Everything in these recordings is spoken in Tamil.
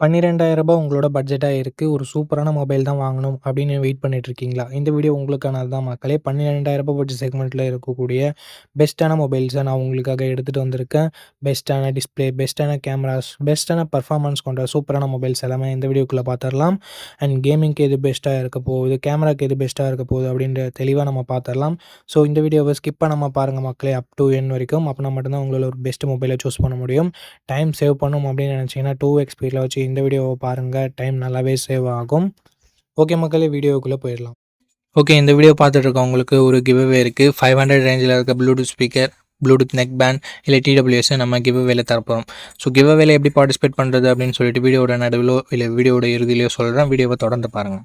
ரூ. உங்களோட பட்ஜெட்டாக இருக்குது ஒரு சூப்பரான மொபைல் தான் வாங்கணும் அப்படின்னு வெயிட் பண்ணிட்டு இருக்கீங்களா? இந்த வீடியோ உங்களுக்கானது தான் மக்களே. பன்னிரெண்டாயிரம் ரூபாய் பட்ஜெட் செக்மெண்ட்டில் இருக்கக்கூடிய பெஸ்ட்டான மொபைல்ஸை நான் உங்களுக்காக எடுத்துகிட்டு வந்திருக்கேன். பெஸ்ட்டான டிஸ்பிளே பெஸ்ட்டான கேமராஸ், பெஸ்ட்டான பர்ஃபார்மன்ஸ் கொண்ட சூப்பரான மொபைல்ஸ் எல்லாமே இந்த வீடியோக்குள்ளே பார்த்துடலாம் அண்ட் கேமிங்க்கு எது பெஸ்ட்டாக இருக்க போகுது, கேமராக்கு எது பெஸ்ட்டாக இருக்க போகுது அப்படின்ற தெளிவாக நம்ம பார்த்துடலாம் ஸோ இந்த வீடியோவை ஸ்கிப் பண்ணாமல் பாருங்க மக்களே அப் டூ என் வரைக்கும். அப்படின்னா மட்டும்தான் உங்களால் ஒரு பெஸ்ட் மொபைலை சூஸ் பண்ண முடியும். டைம் சேவ் பண்ணும் அப்படின்னு நினைச்சீங்கன்னா டூ எக்ஸ்பீரியில் வச்சு இந்த வீடியோவை பாருங்கள் டைம் நல்லாவே சேவ் ஆகும். ஓகே மக்களே வீடியோக்குள்ளே போயிடலாம் ஓகே இந்த வீடியோ பார்த்துட்டு இருக்கவங்களுக்கு ஒரு கிவ்அவே இருக்கு. 500 ரேஞ்சில இருக்க Bluetooth speaker, Bluetooth neck band இல்லை டிடபிள்யூஎஸ் நம்ம கிவ்அவேல தரப்போறோம். ஸோ கிவ்அவேல எப்படி பார்ட்டிசிபேட் பண்ணுறது அப்படின்னு சொல்லிட்டு வீடியோட நடுவிலோ இல்லை வீடியோட இறுதியிலையோ சொல்கிறேன் வீடியோவ தொடர்ந்து பாருங்கள்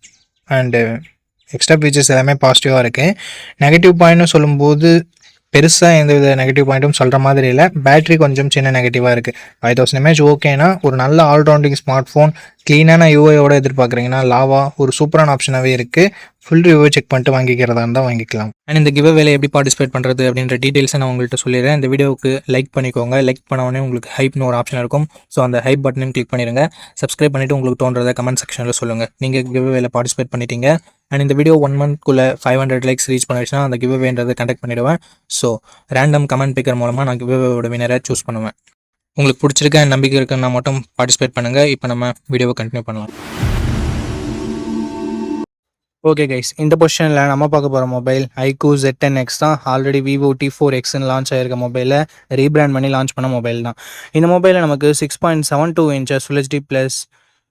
and extra features எல்லாமே பாசிட்டிவாக இருக்குது நெகட்டிவ் பாயிண்ட்னு சொல்லும்போது பெருசாக எந்த வித நெகட்டிவ் பாயிண்ட்டும் சொல்கிற மாதிரி இல்லை. பேட்டரி கொஞ்சம் சின்ன நெகட்டிவாக இருக்குது ஃபைவ் தௌசண்ட் எம்ஏஹெச் ஓகேனா ஒரு நல்ல ஆல்ரவுண்டிங் ஸ்மார்ட் ஃபோன் க்ளீனான யூஐயோட எதிர்பார்க்குறீங்கன்னா லாவா ஒரு சூப்பரான ஆப்ஷனாகவே இருக்குது ஃபுல் ரிவ்யூ செக் பண்ணிட்டு வாங்கிக்கிறதா இருந்தால் வாங்கிக்கலாம். அண்ட் இந்த கிவ் வேலை எப்படி பார்ட்டிசிபேட் பண்ணுறது அப்படின்ற டீட்டெயில்ஸை நான் உங்கள்கிட்ட சொல்லிடுறேன். இந்த வீடியோவுக்கு லைக் பண்ணிக்கோங்க. லைக் பண்ணவொன்னே உங்களுக்கு ஹைப்னு ஒரு ஆப்ஷன் இருக்கும். ஸோ அந்த ஹைப் பட்டனையும் கிளிக் பண்ணிடுங்க. சப்ஸ்கிரைப் பண்ணிவிட்டு உங்களுக்கு தோன்றதை கமெண்ட் செக்ஷனில் சொல்லுங்கள் நீங்கள் கிவ் வேலை பார்ட்டிசிபேட் பண்ணிட்டீங்க. அண்ட் இந்த வீடியோ ஒன் மந்த்க்குள்ளே ஃபைவ் ஹண்ட்ரட் லைக்ஸ் ரீச் பண்ணிடுச்சுன்னா அந்த கிவ்வேன்றதை கண்டக்ட் பண்ணிவிடுவேன் ஸோ ரேண்டம் கமெண்ட் பிக்கர் மூலமாக நான் கிவ்வேவோட வினரை சூஸ் பண்ணுவேன். உங்களுக்கு பிடிச்சிருக்க நம்பிக்கை இருக்குன்னா மட்டும் பார்ட்டிசிபேட் பண்ணுங்கள் இப்போ நம்ம வீடியோவை கண்டினியூ பண்ணலாம். ஓகே கைஸ் இந்த பொசிஷனில் நம்ம பார்க்க போகிற mobile iQOO Z ten X தான். ஆல்ரெடி விவோ டி ஃபோர் எக்ஸ்னு லான்ச் ஆயிருக்க மொபைலை ரீபிராண்ட் பண்ணி லான்ச் பண்ண மொபைல் தான். இந்த மொபைலில் நமக்கு six point seven two inches full HD plus